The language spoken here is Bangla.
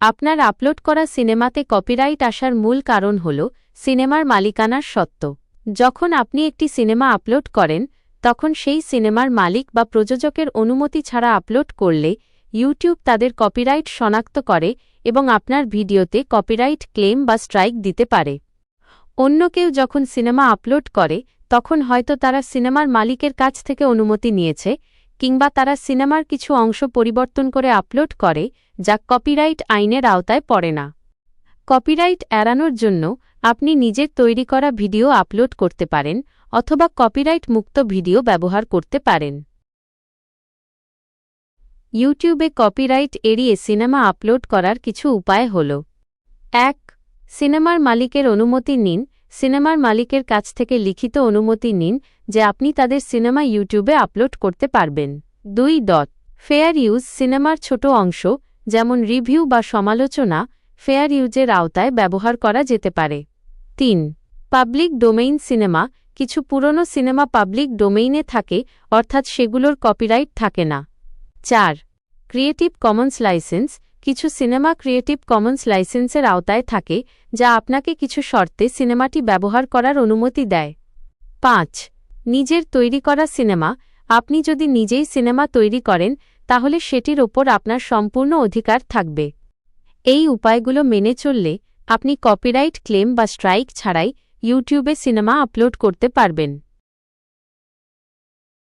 আপনার আপলোড করা সিনেমাতে কপিরাইট আসার মূল কারণ হল সিনেমার মালিকানার সত্ত্ব যখন আপনি একটি সিনেমা আপলোড করেন, তখন সেই সিনেমার মালিক বা প্রযোজকের অনুমতি ছাড়া আপলোড করলে ইউটিউব তাদের কপিরাইট শনাক্ত করে এবং আপনার ভিডিওতে কপিরাইট ক্লেম বা স্ট্রাইক দিতে পারে। অন্য কেউ যখন সিনেমা আপলোড করে, তখন হয়তো তারা সিনেমার মালিকের কাছ থেকে অনুমতি নিয়েছে কিংবা তারা সিনেমার কিছু অংশ পরিবর্তন করে আপলোড করে, যা কপিরাইট আইনের আওতায় পড়ে না। কপিরাইট এড়ানোর জন্য আপনি নিজের তৈরি করা ভিডিও আপলোড করতে পারেন, অথবা কপিরাইট মুক্ত ভিডিও ব্যবহার করতে পারেন। ইউটিউবে কপিরাইট এড়িয়ে সিনেমা আপলোড করার কিছু উপায় হল। এক, সিনেমার মালিকের অনুমতি নিন সিনেমার মালিকের কাছ থেকে লিখিত অনুমতি নিন যে আপনি তাদের সিনেমা ইউটিউবে আপলোড করতে পারবেন। দুই ডট, ফেয়ার ইউজ সিনেমার ছোট অংশ, যেমন রিভিউ বা সমালোচনা, ফেয়ার ইউজের আওতায় ব্যবহার করা যেতে পারে। তিন, পাবলিক ডোমেইন সিনেমা, কিছু পুরনো সিনেমা পাবলিক ডোমেইনে থাকে, অর্থাৎ সেগুলোর কপিরাইট থাকে না। চার, ক্রিয়েটিভ কমন্স লাইসেন্স কিছু সিনেমা ক্রিয়েটিভ কমন্স লাইসেন্সের আওতায় থাকে, যা আপনাকে কিছু শর্তে সিনেমাটি ব্যবহার করার অনুমতি দেয়। পাঁচ, নিজের তৈরি করা সিনেমা। আপনি যদি নিজেই সিনেমা তৈরি করেন, তাহলে সেটির ওপর আপনার সম্পূর্ণ অধিকার থাকবে। এই উপায়গুলো মেনে চললে আপনি কপিরাইট ক্লেম বা স্ট্রাইক ছাড়াই ইউটিউবে সিনেমা আপলোড করতে পারবেন।